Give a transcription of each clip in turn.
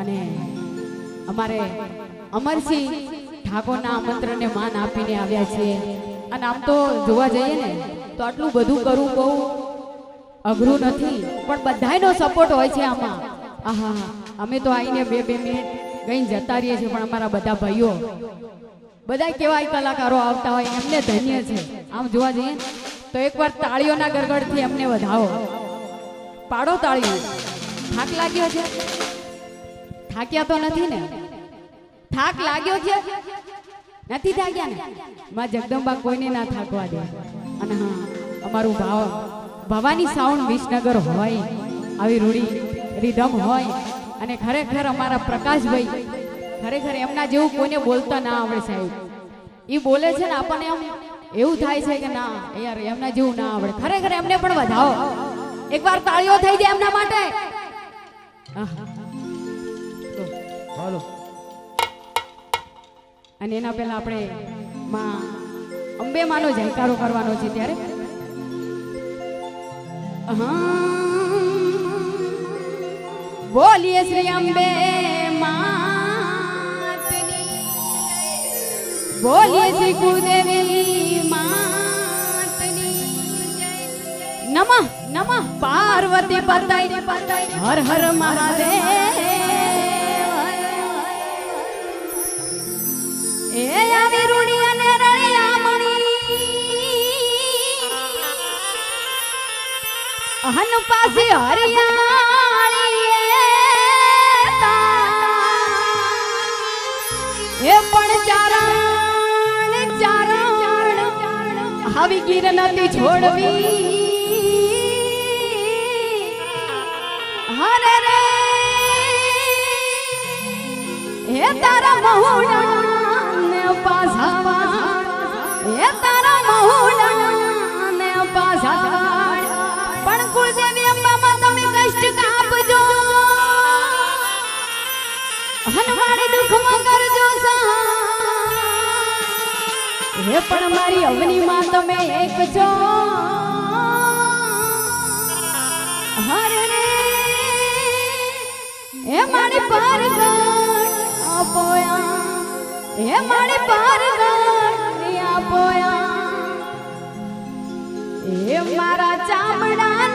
અને અમારે અમરસિંહ ઠાકોરના માન આપીને આવ્યા છીએ. અને આમ તો જોવા જઈએ ને, તો આટલું બધું કરવું બહુ અઘરું નથી, પણ બધાયનો સપોર્ટ હોય છે આમાં. આહા, અમે તો આવીને બે બે મિનિટ ગઈ જતા રહીએ છીએ, પણ અમારા બધા ભાઈઓ બધા કેવા કલાકારો આવતા હોય, એમને ધન્ય છે. આમ જોવા જઈએ તો એકવાર તાળીઓના ગરગડથી એમને વધાવો. પાડો તાળી થાક લાગ્યો છે? થાક્યા તો નથી ને? થાક લાગ્યો છે? નથી થાક્યા ને? માં જગદંબા કોઈને ના થાકવા દે. અને હા, અમારું ભાવ ભવાની સાઉન્ડ વિસનગર હોય, આવી રૂડી રીધમ હોય, અને ખરેખર અમારા પ્રકાશભાઈ, ખરેખર એમના જેવું કોઈને બોલતા ના આવડે સાહેબ. એ બોલે છે ને, આપણને એમ એવું થાય છે કે ના, યાર, એમના જેવું ના આવડે. ખરેખર એમને પણ વધાવો. એકવાર તાળીઓ થઈ જાય એમના માટે. હાલો. અને એના પહેલા આપણે માં અંબે માનો જયકારો કરવાનો છે ત્યારે. બોલીએ શ્રી અંબે માતની. બોલીએ શ્રી ગુરુદેવી માતની. નમઃ. નમઃ. પાર્વતી પતય હર હર મહાદેવ. એ આવી રૂડી અને રળિયામણી અહન પાસે હરિયાળી એ પણ ચારણ ચારણ. આવી ગીર નથી છોડવી. પણ કુળદેવી અંબામાં તમે. હે પણ મારી અવનીમાં તમે એક છો. હરે હે મારી પર હે મારી પરગટ આપોયા એ મારા ચામડાની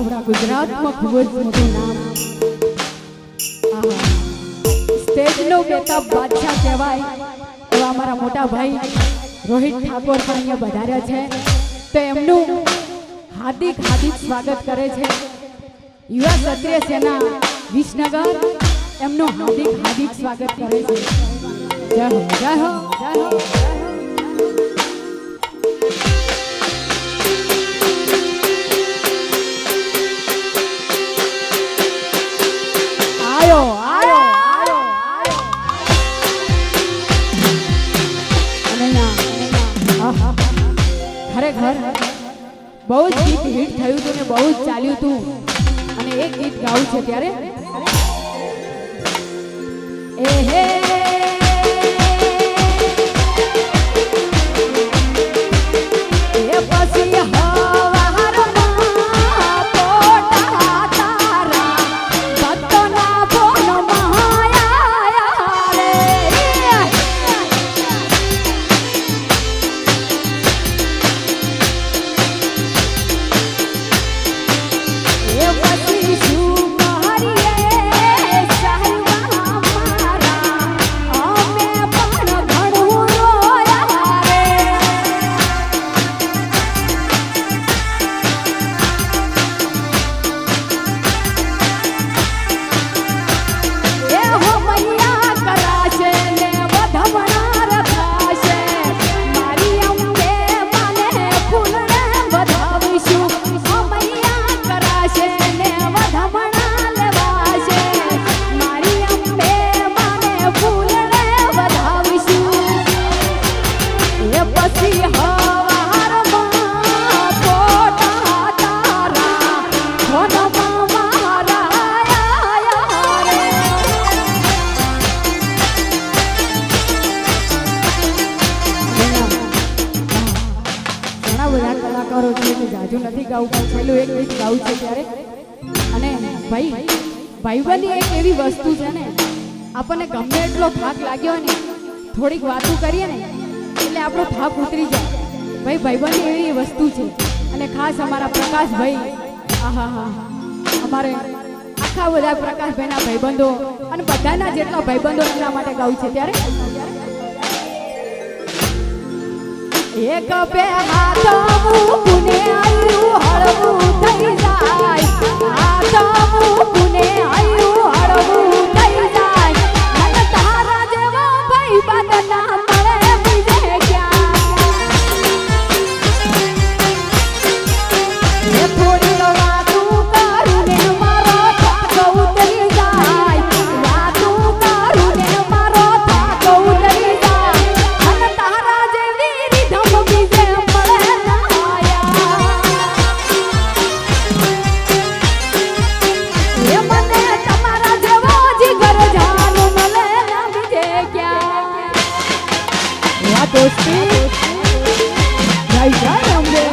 આપણા ગુજરાતમાં ખૂબ જ મોટું નામ. સ્ટેજનો બેતા બાદશાહ કહેવાય એવા અમારા મોટા ભાઈ રોહિત ઠાકોર પણ અહીંયા વધાર્યા છે. તો એમનું હાર્દિક હાર્દિક સ્વાગત કરે છે. યુવા ક્ષત્રિય સેના વિસનગર એમનું હાર્દિક હાર્દિક સ્વાગત કરે છે. જય હો જય હો જય હો. હજુ નથી ગાવું પેલું એક ગીત ગાવું છે ત્યારે. અને ભાઈ, ભાઈબંધી એક એવી વસ્તુ છે ને, આપણને ગમે એટલો થાક લાગ્યો ને, થોડીક વાતો કરીએ ને, એટલે આપણો થાક ઉતરી જાય. ભાઈ, ભાઈબંધી એવી વસ્તુ છે. અને ખાસ અમારા પ્રકાશભાઈ આહા હા અમારે આખા બધા પ્રકાશભાઈના ભાઈબંધો, અને બધાના જેટલા ભાઈબંધો એના માટે ગાવું છે ત્યારે. એક બે હાથો મુકુને હળવું થઈ જાય. હાથો મુકુને આ દોસ્તી. જય જય રામદેવ